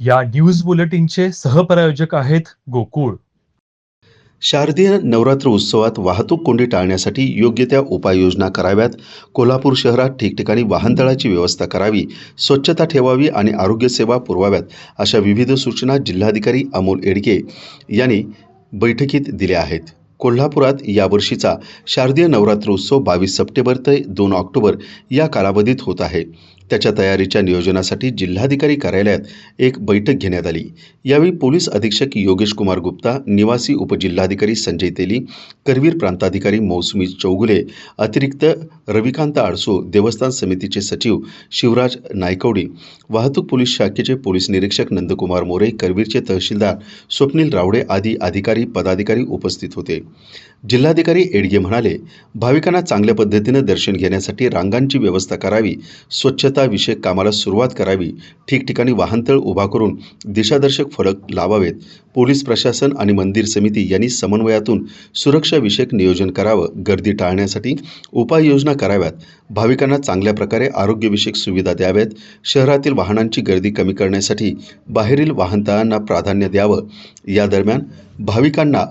या न्यूज बुलेटिनचे सहप्रायोजक आहेत गोकुळ. शारदीय नवरात्र उत्सवात वाहतूक कोंडी टाळण्यासाठी योग्य त्या उपाययोजना कराव्यात. कोल्हापूर शहरात ठिकठिकाणी वाहनतळाची व्यवस्था करावी स्वच्छता ठेवावी आणि आरोग्यसेवा पुरवाव्यात अशा विविध सूचना जिल्हाधिकारी अमोल एडके यांनी बैठकीत दिल्या आहेत. कोल्हापुरात यावर्षीचा शारदीय नवरात्र उत्सव बावीस सप्टेंबर ते दोन ऑक्टोबर या कालावधीत होत आहे. त्याच्या तयारीच्या नियोजनासाठी जिल्हाधिकारी कार्यालयात एक बैठक घेण्यात आली. यावेळी पोलीस अधीक्षक योगेश कुमार गुप्ता निवासी उपजिल्हाधिकारी संजय तेली करवीर प्रांताधिकारी मौसमी चौगुले अतिरिक्त रविकांत आडसो देवस्थान समितीचे सचिव शिवराज नायकवडी वाहतूक पोलीस शाखेचे पोलीस निरीक्षक नंदकुमार मोरे करवीरचे तहसीलदार स्वप्नील रावडे आदी अधिकारी पदाधिकारी उपस्थित होते. जिल्हाधिकारी एडगे म्हणाले भाविकांना चांगल्या पद्धतीनं दर्शन घेण्यासाठी रांगांची व्यवस्था करावी स्वच्छता विषयक कामाला सुरुवात करावी. ठिकठिकाणी वाहनतळ उभा करून दिशादर्शक फलक लावावेत. पोलीस प्रशासन आणि मंदिर समिती यांनी समन्वयातून सुरक्षाविषयक नियोजन करावं. गर्दी टाळण्यासाठी उपाययोजना कराव्यात. भाविकांना चांगल्या प्रकारे आरोग्यविषयक सुविधा द्याव्यात. शहरातील वाहनांची गर्दी कमी करण्यासाठी बाहेरील वाहनतळांना प्राधान्य द्यावं. या दरम्यान भाविकांना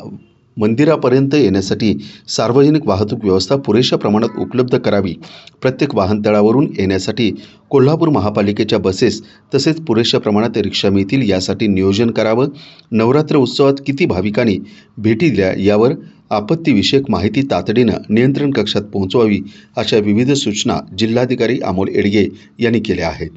मंदिरापर्यंत येण्यासाठी सार्वजनिक वाहतूक व्यवस्था पुरेशा प्रमाणात उपलब्ध करावी. प्रत्येक वाहनतळावरून येण्यासाठी कोल्हापूर महापालिकेच्या बसेस तसेच पुरेशा प्रमाणात रिक्षा मिळतील यासाठी नियोजन करावं. नवरात्र उत्सवात किती भाविकांनी भेटी दिल्या यावर आपत्तीविषयक माहिती तातडीनं नियंत्रण कक्षात पोहोचवावी अशा विविध सूचना जिल्हाधिकारी अमोल एडगे यांनी केल्या आहेत.